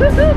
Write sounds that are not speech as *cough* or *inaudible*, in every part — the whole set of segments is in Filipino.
Mahal *laughs*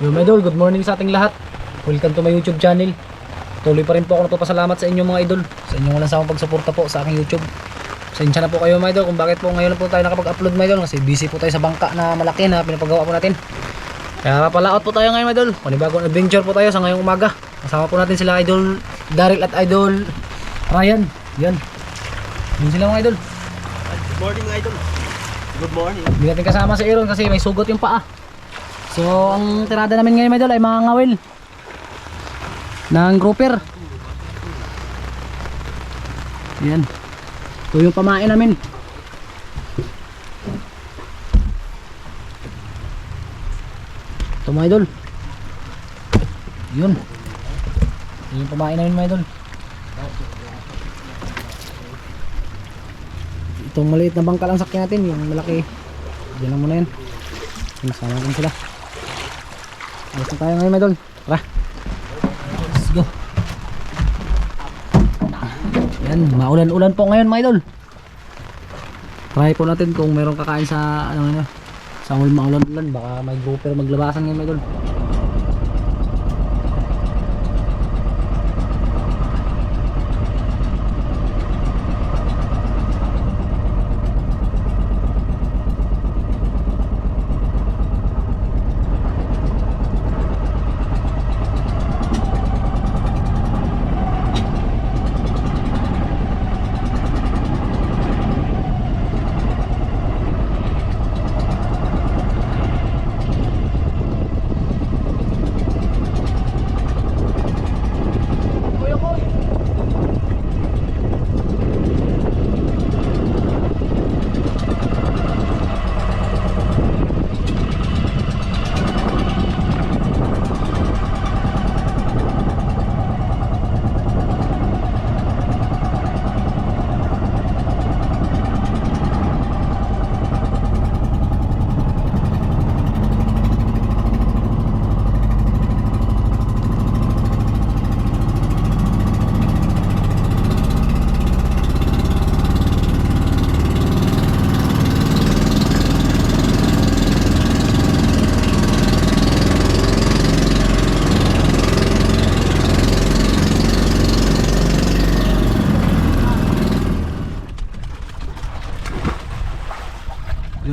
Yo mga idol, good morning sa ating lahat. Welcome to my YouTube channel. Tuloy pa rin po ako nagpapasalamat sa inyo mga idol. Sa inyong walang sawang pagsuporta po sa aking YouTube. Pasensya na po kayo mga idol kung bakit po ngayon po tayo nakapag-upload mga idol kasi busy po tayo sa bangka na malaki na pinapagawa po natin. Kaya papalaot po tayo ngayon idol. Panibagong adventure po tayo sa ngayong umaga. Kasama po natin sila idol Daryl at idol Ryan. Yan. Yun sila mga idol. Good morning mga idol. Good morning. Hindi natin kasama si Aaron kasi may sugot yung paa. So, ang tirada namin ngayon, mga idol, ay mga ngawil. Ng grouper. Yan. Ito yung pamain namin. Ito mga idol. Yun. Ito yung pamain namin mga idol. Itong maliit na bangka lang sakyan natin, yung malaki. Diyan lang muna yan. Sinasama natin sila. Alas na tayo ngayon, Idol. Tara. Let's go. Yan, maulan-ulan po ngayon, mga idol. Try po natin kung meron kakain sa ano ano. Sa ul maulan-ulan, baka may grouper maglabasan ngayon, mga idol.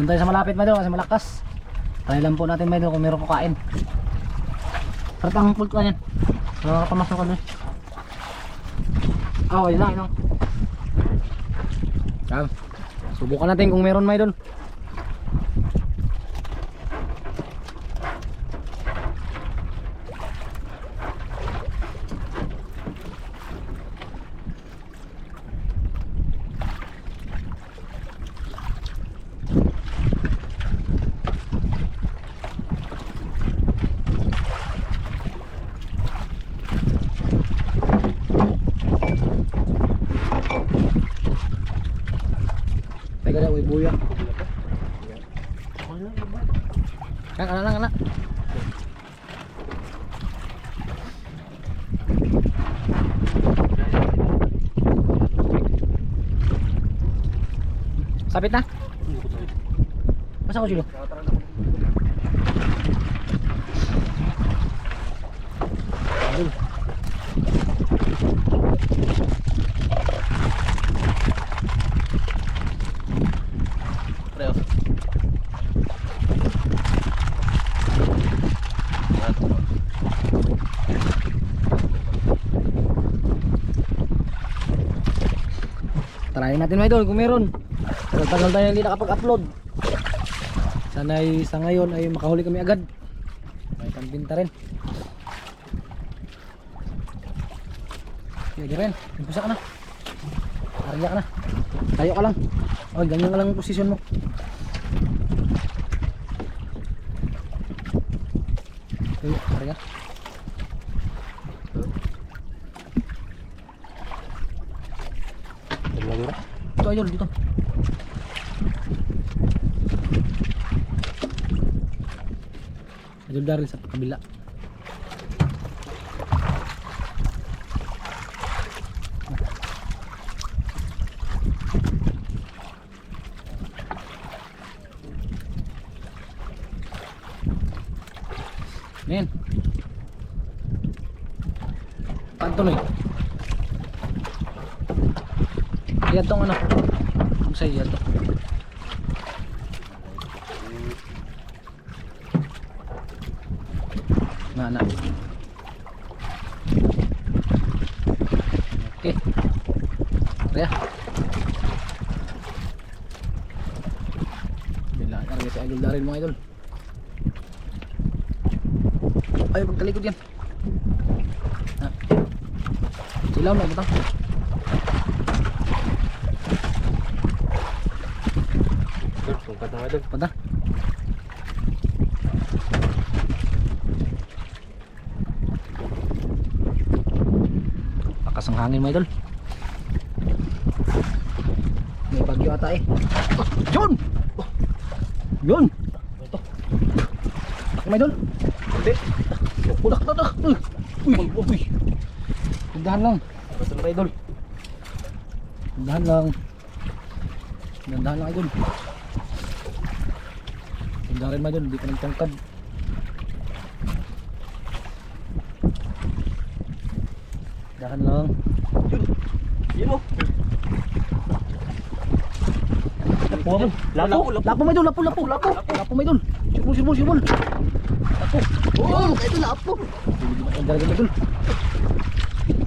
Doon tayo sa malapit, idol, kasi malakas. Try lang po natin, mga idol, kung meron kukain. Sarap ang pulk ka yan. So, kapamasok ka doon. Ah, oh, yun lang, yun lang. Yan. Subukan natin kung meron, mga idol. Teka na, uy, buya. Kan, ana lang, ana. Sapit na? sa ko silo. Idol. Preo. Try natin mga idol kung meron. Tagal-tagal tayo hindi nakapag-upload. Sana ay sa ngayon ay makahuli kami agad. May pambinta rin. Sige rin, umpusa ka na. Arya ka na. Tayo ka lang. Oh, ganyan lang ang posisyon mo. Tayo, arya. Dito idol, dito. Idol Daryl sa kabila. Nen. Pantuloy. Yan tong ano. Sa iya to. Na na. Okay. Kaya. Bila karga sa idol darin mga idol. Ay, pagtalikod yan. Ha. Silaw na, butang. Na idol. Pada. Lakas ang hangin mga idol. May bagyo ata eh. Oh, yun! Oh, yun! Ito. Mga idol. Hindi. Udak na na. Uy! Uy! Uy! Tindahan lang. Basta na idol. Tindahan lang. Tindahan lang idol. Tindahan rin mga idol. Hindi ka nagtangkad. Tindahan lang. Yun. Yun oh. Lapo ako. Lapo. Lapo may idol. Lapo, lapo, lapo. Lapo may idol. Sibol, sibol, sibol. Lapo. Oo, ito lapo. Ang dalaga may idol.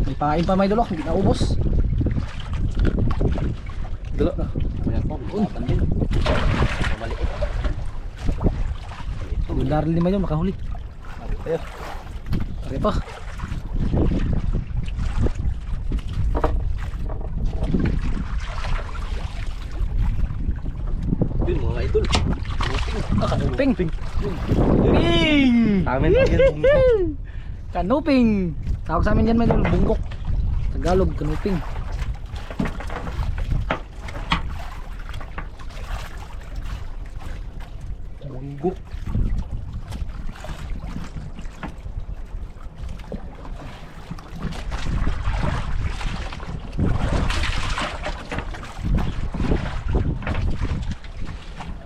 May pain pa may idol. oh. Hindi na ubos. Dala na. Ayan po. Lapan din. Maliit. Din may idol. Makahuli. Ayo. Pare pa. Yun mga idol. Kanuping. Ping. Ping! Amin. Kanuping! Tawag sa amin yan may idol. Bunggok. Tagalog, kanuping. Bunggok.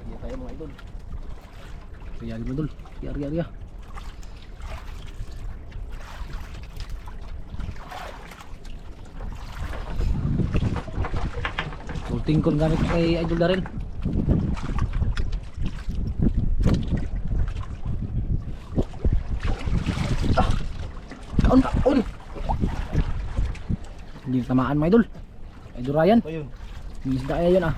Hindi tayo mga idol. Kaya mga idol. Kaya, kaya, kaya. Sulting kon gamit kay idol Daryl. Ah! Kaon, kaon! Hindi tamaan mga idol. Idol Ryan. Ayun. May isda kaya yun ah.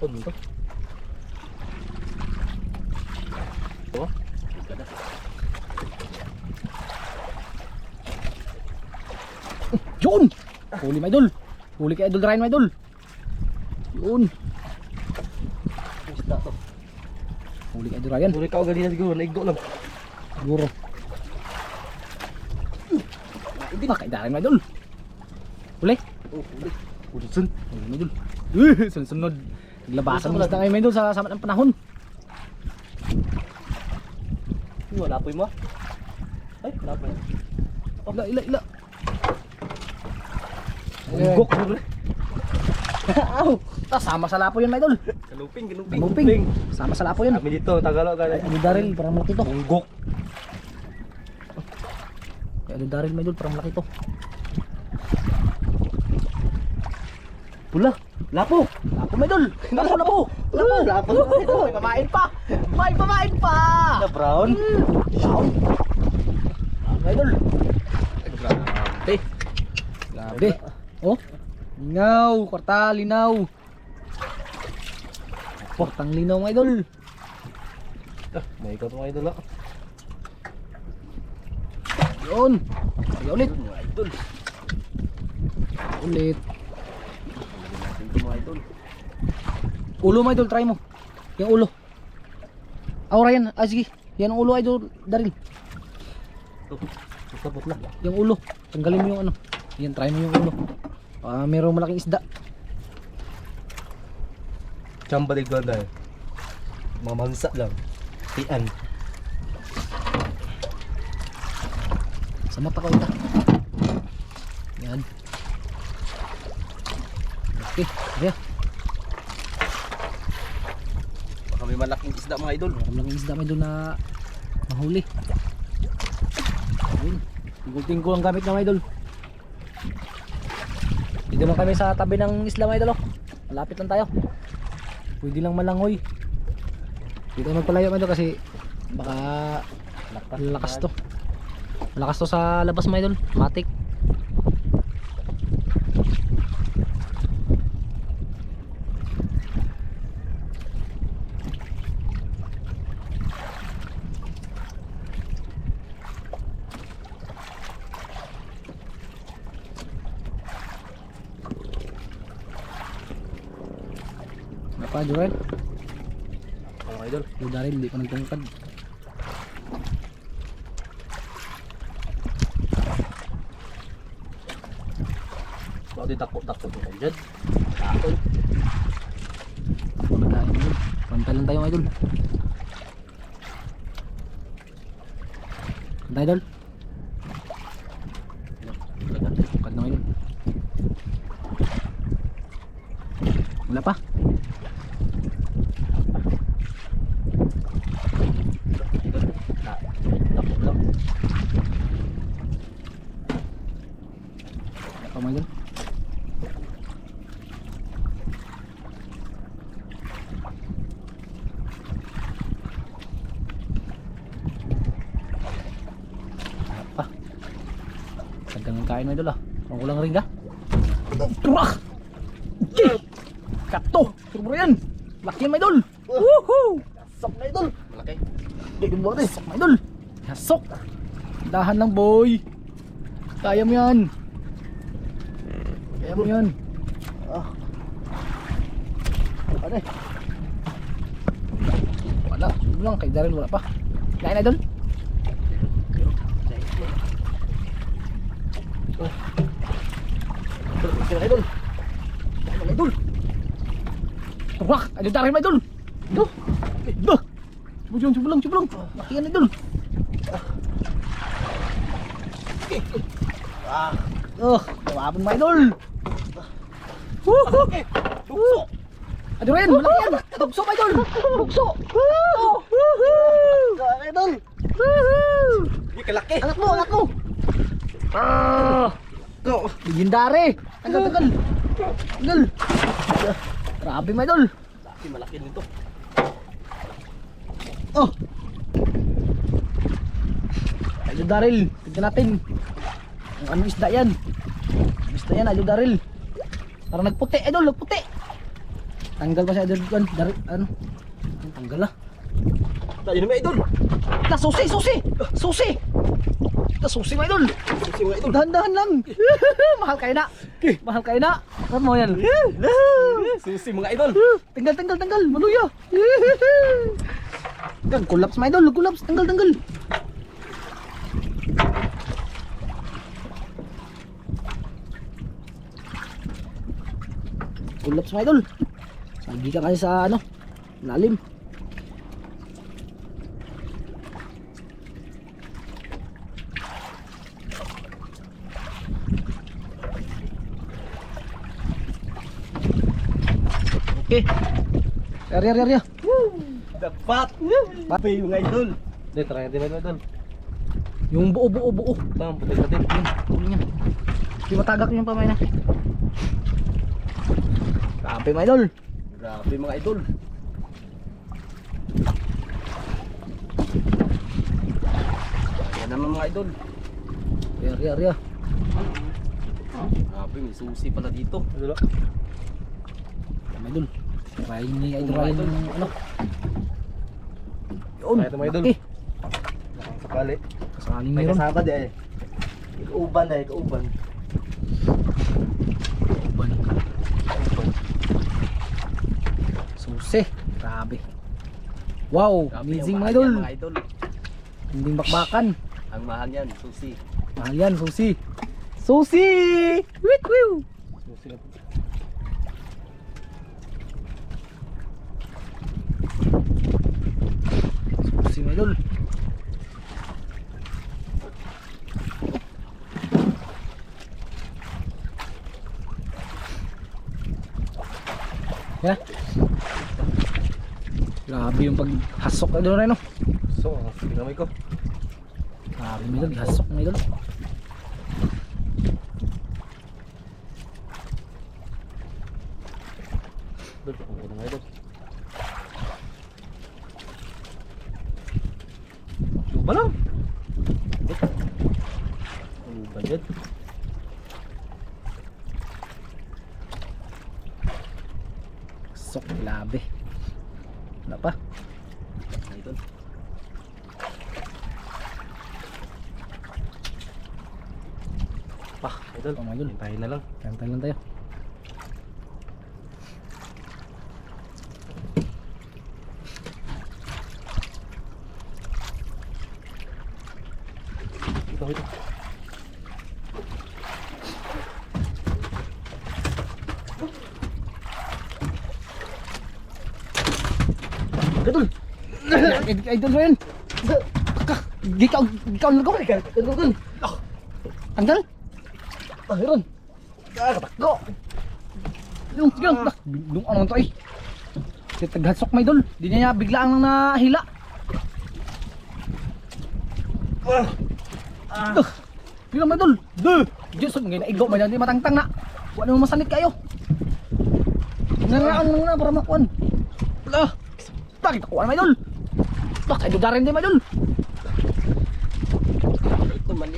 To. Oh. Yun! Huli my idol. Huli kay idol Ryan my idol. Yun. Isda to. Huli kay idol Ryan. Muli ka o ganina siguro. Naigo lang. Siguro. Hindi ba kay Ryan my idol? Huli. Oh, ulit. Ulitin. Huli my idol. Eh, sunod-sunod. Naglabasan mo isda kayo my idol sa samat ng panahon. Wala po mo. Ay, wala po. Ila, ila, ila. Bunggok. Aw! Ta, sama sa lapo yun, idol. Galuping, galuping. Luping. Sama sa lapo yun. Kami dito, Tagalog. Ay, ano Daryl, parang malaki to. Munggok. Ay, ano Daryl, idol, parang malaki to. Pula. Lapo. Lapo, idol. Lapo, lapo. Lapo. Lapo, Lapo. May pamain pa. May pamain pa. Na brown. Wow. Ang idol. Grabe. Grabe. Oh. Linaw, kwarta, linaw. Kwartang linaw mga idol. Ah, May ikaw mga idol. ah. Yun. Kaya ulit. Mga idol. Ulit. Natin ito mga idol. Ulo mga idol, try mo. Yung ulo. Aura yan. Ah, sige. Yan ang ulo idol, Daryl. Ito. Sabot na. Yung ulo. Tanggalin mo yung ano. Yan, try mo yung ulo. Ah, merong malaking isda. Chamba de ganda eh. Mga mansa lang. Tian. Sa mata ko ito. Yan. Okay. Ayan. Baka may malaking isda mga idol. Meron lang isda may doon na mahuli. Ayun. Tingkol-tingkol ang gamit ng mga idol. Lang kami sa tabi ng isla mga idol. Malapit lang tayo. Pwede lang malangoy. Dito magpalayo mga idol kasi baka malakas to. Malakas to sa labas mga idol. Matik. Apa Joel? Mga idol. Yung Daryl hindi pa nagtungkad. Bakit takot-takot mo dyan? Takot. Pagkain idol. Pantay lang tayo idol. Pantay idol. Pagkad na idol. Wala pa. Takot lang. Wala pa mga idol. Wala pa. Sagdan ng kain mga idol ah. Parang kulang rin ka. Turak! Okay! Kato! Turbo yan! Laki yan mga idol! Woohoo! Sok na idol! Malaki. Hindi mo. Sok mga idol. Sok. Dahan lang boy. Kaya mo yan. Kaya mo yan. Ah. Ano eh? Wala. Subo lang. Kay Daryl wala pa. Kain idol. Kaya idol. Kaya idol. Idol Daryl mga idol. Ito. Ito. Bujong, coba lang, coba lang. Makian idol. Ah. Oh, jawabin idol. Woohoo! Bugso! Aduh Ren, malaki yan! Bugso mga idol! Bugso! Oh! Idol! Woohoo! Hindi kalaki. Anak mo, anak mo! Ah! Go. Legendary! Tanggal, tanggal! Tanggal! Grabe mga idol! Malaki, malaki nito. Oh! Idol Daryl, tignan natin. Ang ano isda yan? Isda yan, Idol Daryl. Parang nagputi, Idol, nagputi. Tanggal pa siya, Idol, Daryl, ano? Ang Tanggal ah. Tayo na mga idol. Na, susi, susi! Susi! Na, susi mga Idol! Susi mga idol. Dahan-dahan lang! *laughs* Mahal kayo na! Mahal kayo na! Ano mo yan? Susi mga idol. Tanggal, tanggal, tanggal! Maluya! Tanggal, collapse mga Idol, collapse! Tanggal, tanggal! Collapse mga Idol! Sagi ka kasi sa ano, lalim. Okay. Area, area, area. Dapat! Papi, mga idol! Hindi, try natin mga idol. Yung buo, buo, buo. Tama, puti natin. Yun, kunin yan. Hindi matagak yung pamay na. Grabe mga idol. Grabe mga idol. Yan naman mga idol. Area, area. Grabe, may susi pala dito. Mga idol. Try ni idol Ryan yung ano. Yun. Mga idol. laki. Sakali. Kasaling May meron. kasama di eh. Ikauban na, ikauban. Uban. Susi. Grabe. Wow, amazing mga idol. Mga idol. Hindi bakbakan. Ang mahal yan, susi. Mahal yan, susi. Susi! Wit wiw! Susi mga idol. Yeah. Grabe yung paghasok doon no? So, pinamay ko. Grabe mga idol, hasok mga idol. Idol, pakuha na mga idol. Lupa lang. Dyan. Hasok, grabe. Wala pa. Idol. Pa, idol. Oh, idol. Hintayin na lang. Kantay lang tayo. Ito, ito. Idol! Idol rin! Gikaw, gikaw na ko! Idol rin! Tanggal! Tahiran! Go! Yung, yung, yung ano to eh. Si taghasok may idol. Di niya bigla ang nahila. Duh! Bigla may idol. Duh! Diyos, ngayon na igo. May matangtang na. Huwag naman masanit kayo. Nangaan lang na para makuan. Ah! Bakit ako may idol? Bakit idol darin din may idol?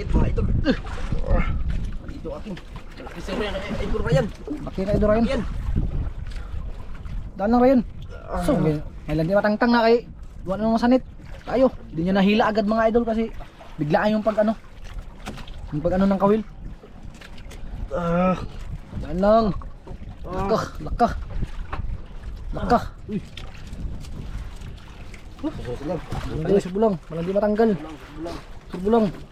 Maliit mga idol. Dito ating. Kalaki si Ryan. Ay, idol Ryan. Bakit na idol Ryan? Yan. Daan lang Ryan. So, may, may lang di matangtang na kay Huwag naman masanit. Tayo. Hindi niya nahila agad mga idol kasi biglaan yung pag ano. Yung pag ano ng kawil. Ah. Daan lang. Laka, laka. Laka. Uy, Susunod lang. hindi, subulang. Walang di matanggal. Subulang. Ano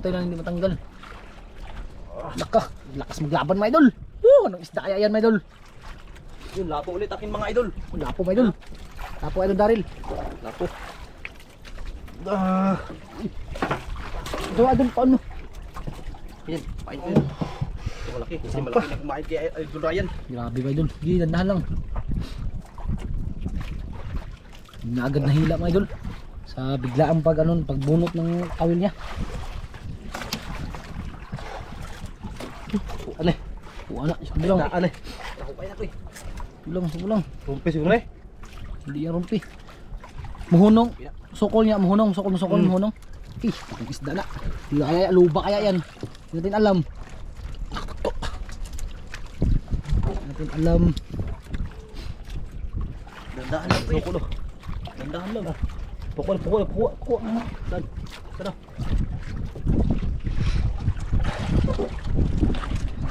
tayo na hindi matanggal. Laka. Lakas maglaban mga idol. Woo, anong isda kaya yan mga idol. Yun, lapo ulit akin mga idol. Wala po mga idol. Tapo idol Daryl. Lapo. Ah. Ito idol paano? Yan, pain ko yun. Ito malaki. Kasi malaki na kumain kay Idol Ryan. Grabe ba idol? Sige, dandahan lang. Hindi na agad nahila mga idol. Sa biglaang pag ano, pagbunot ng kawil niya. Ano eh? Wala, subulang. Ano eh? Ako pa yan ako eh. Subulang, subulang. Rumpi siguro eh. Hindi yan rumpi. Muhunong. Sukol niya, muhunong. Sukol, sukol, Hmm. muhunong. Eh, patang isda na. Kaya, luba kaya yan. Hindi natin alam. Hindi natin alam. Dandahan lang pre. Pukulo. Dandahan lang. Pukul, pukul, pukul. Pukul. Saan? Saan?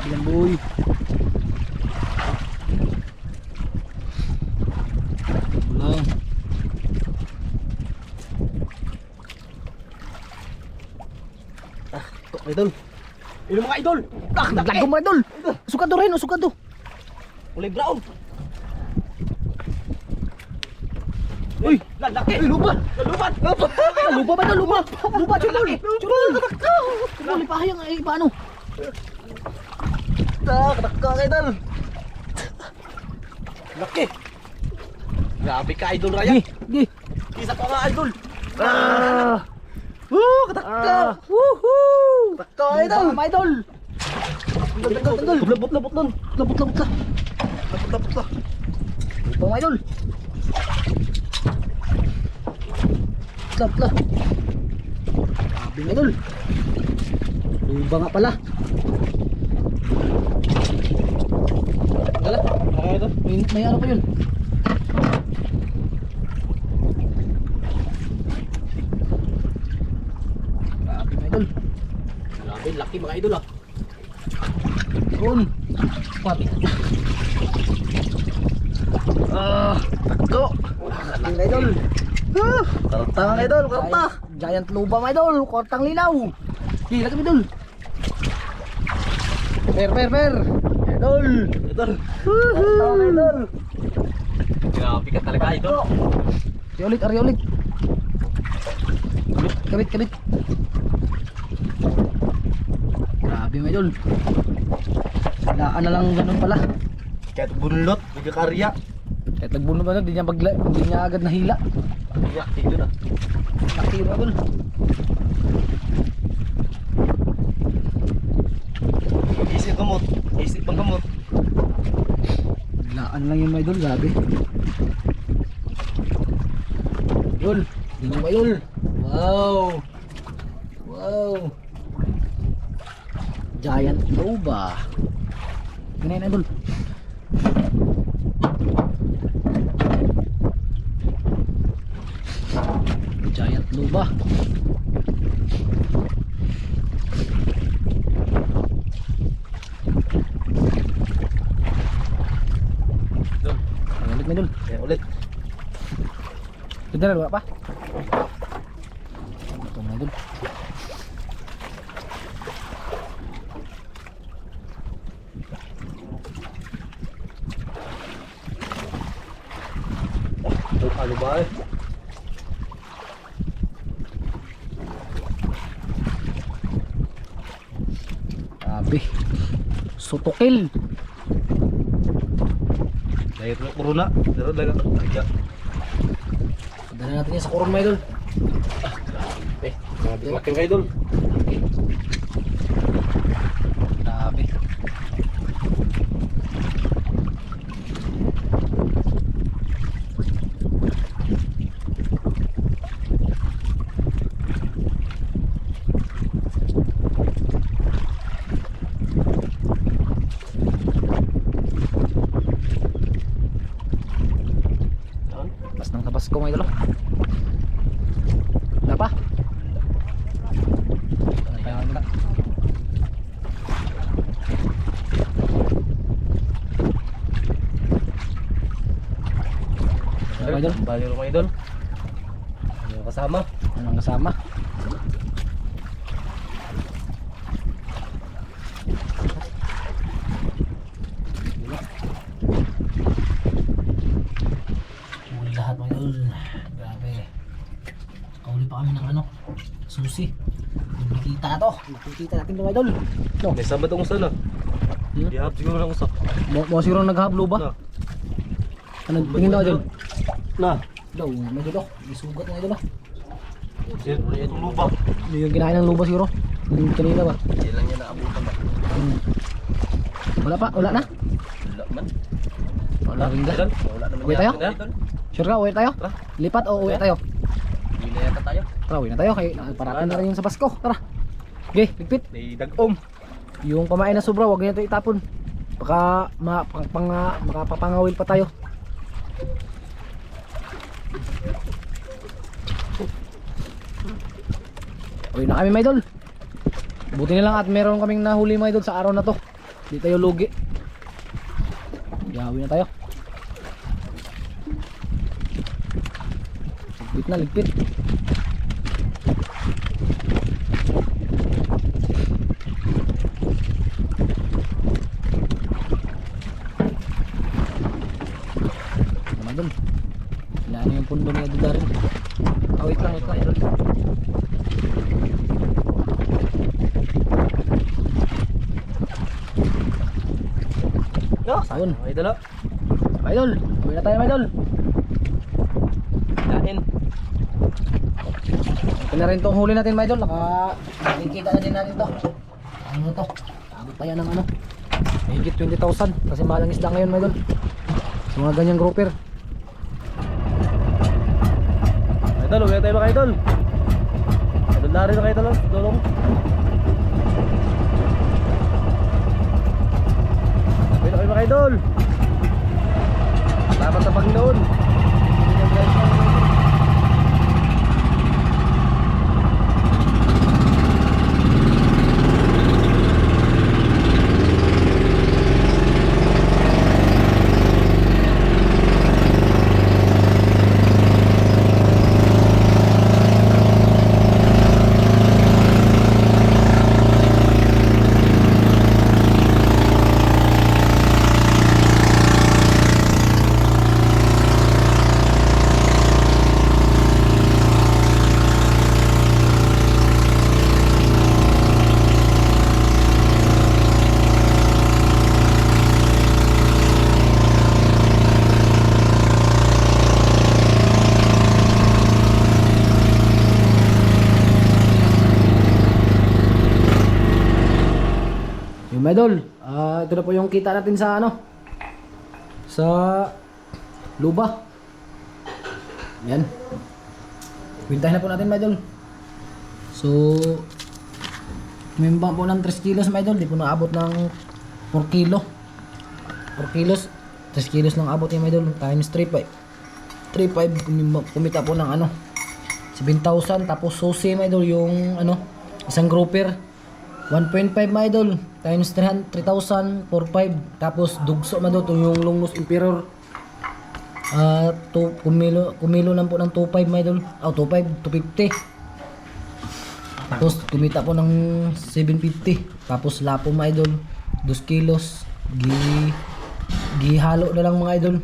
Ayan boy. Lang. Ito, idol. Ino mga idol. Ah, naglago mo idol. Sukado rin, sukado. Kulay brown. Uy, lalaki. Uy, lupa. Lupa. Lupa. Lupa ba ito? Lupa. Lupa, churul. Churul. Churul, ipahayang ay paano? Tak, tak, idol. Laki. Grabe ka, Idol Raya. Gi, gi. Isa pa nga, Idol. Ah! Woo! Katakka! Ah! Woohoo! Katakka, Idol! Mga idol! Idol, idol! Labot, labot lang. Labot, labot lang. Labot, labot lang. Ito mga idol. Labot lang. Grabe idol. Luba nga pala. Dala. Ano, Idol? May, may ano pa yun? Grabe mga idol. Grabe, laki mga Idol ah. Yun. Pati. Ah, takto. Laki mga idol. Ah! Karta mga Idol, karta. Giant, luba mga idol. Kortang linaw. Di, laki mga idol. Per, per, per. Idol. Idol. Idol. Grabe ka talaga, Idol. Ari ulit, ari ulit. Kabit, kabit. Grabe mga idol. Laan na lang ganun pala. Kahit bunlot, nagkakarya. Kahit nagbuno ba na, di niya, bagla, di niya agad nahila. Idol ah. Laki mga idol. Isip gamot. Isip pang gamot. Biglaan lang yung mga idol, grabe. Yun, yun mga idol. Wow! Wow! Giant Nova. Yun na yun, idol. Giant Nova. Idol. Ang ulit mga idol. Kaya ulit. Na, wala pa? Ito idol. Oh, ano ba eh? Grabe. Sutokil. Dahil na. Pero karya. Natin yan sa kurong mga idol. Eh, grabe laki mga Idol. Grabe. Yan. Pas nang tapas ko mga idol. Wala pa? Idol. Bali mga Idol. Ano kasama? Anong kasama? Huli lahat mga idol. Grabe. Kauli pa kami ng ano, susi. Kita to. Kita natin mga idol. No. May sabat akong sana. Hmm? Ihap siguro lang usa. Mo mo siguro naghablo ba? Na. Ano tingin daw idol? Na. Daw, medyo daw. Isugat mga idol. oh. Yan, itong lupa. Hindi yung kinain ng luba siguro. Hindi kanina ba? Yan lang yan naabutan ba? Hmm. Wala pa, wala na. Wala man. Wala rin Idol, ba? Wala naman Uwi tayo? Idol. Sure ka, uwi tayo? Lipat o uwi tayo? Uwi na yata tayo. Tara, uwi na tayo. Kay, ah, parating na rin yung sa Pasko. Tara. Okay, ligpit. May dag-om. Yung pamain na sobra, huwag niyo ito itapon. Baka ma, pang, pang, makapapangawil pa tayo. Uwi na kami, my idol. Buti na lang at meron kaming nahuli, my idol, sa araw na to. Hindi tayo lugi. Yawi na tayo. Ligpit na, ligpit. Ano dun? Wala na yung pundo ni Ado rin. Ah, wait lang, wait lang. idol. Ayun. Idol. ah. Mga idol, uwi na tayo mga idol. Kain. Ito na rin itong huli natin mga idol. Naka, nakikita na din natin to. Ano to? Abot pa yan ng ano. Higit 20,000. Kasi mahal ang isda ngayon mga idol. Sa mga ganyang grouper. Idol, huwag na tayo mga idol. Idol na rin mga idol. oh. Dolong. Huwag na kayo mga idol. Salamat sa Panginoon. Yung mga idol, ah, ito na po yung kita natin sa ano. Sa luba. Yan. Kwintahin na po natin mga idol. So, Kumimbang po ng 3 kilos mga idol, di po naabot ng 4 kilo. 4 kilos, 3 kilos lang abot yung mga idol, times 3.5. 3.5 kumimbang- kumita po ng ano, 7,000 tapos susi mga idol yung ano, isang grouper. 1.5 mga idol, times 300 3,000, 4.5 tapos dugso idol, to yung Longnose Emperor. Ah, to kumilo kumilo lang po ng 2.5 mga. Oh, 2.5, 250. Tapos kumita po ng 750. Tapos lapo mga idol, 2 kilos. Gi gihalo na lang mga idol.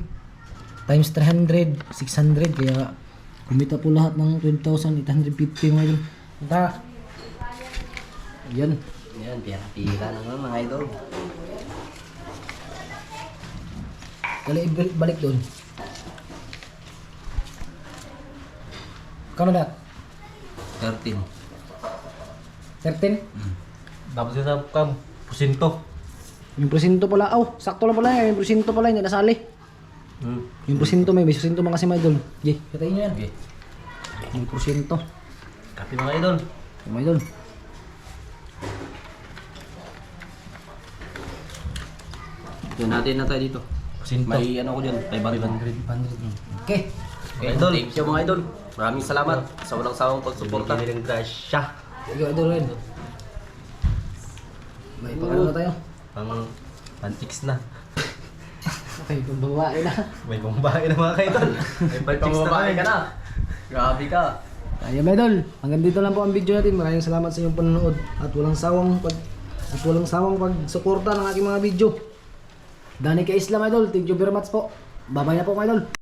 Times 300, 600 kaya kumita po lahat ng 12,850 mga idol. Tara. Yan. Yan, pira-pira naman mga idol. Kali ibalik balik doon. Kano na? 13. 13? Tapos yun sa kam, pusinto. Yung presinto pala. Oh, sakto lang pala yan. Yung presinto pala hindi nasali. Hmm. Yung presinto may may presinto mga kasi mga idol. Ye, katayin nyo yan. Okay. Yung presinto. Kapi mga idol. Yung mga idol. Yun natin na tayo dito. Pusinto. May ano ko dyan, 500. 500. Okay. Okay, idol. Thank you mga idol. Maraming salamat sa walang sawang pagsuporta. Hindi ng grasya. Sige, idol rin. May pagano na tayo. Pang pantix na. *laughs* Okay, kung babae na. May pambahay na mga kaidol. *laughs* May Pambabae ka na. Grabe ka. Mga idol. Hanggang dito lang po ang video natin. Maraming salamat sa inyong panonood. At walang sawang pag at walang sawang pagsuporta ng aking mga video. Dani ka Islam idol. Thank you very much po. Babay na po mga idol.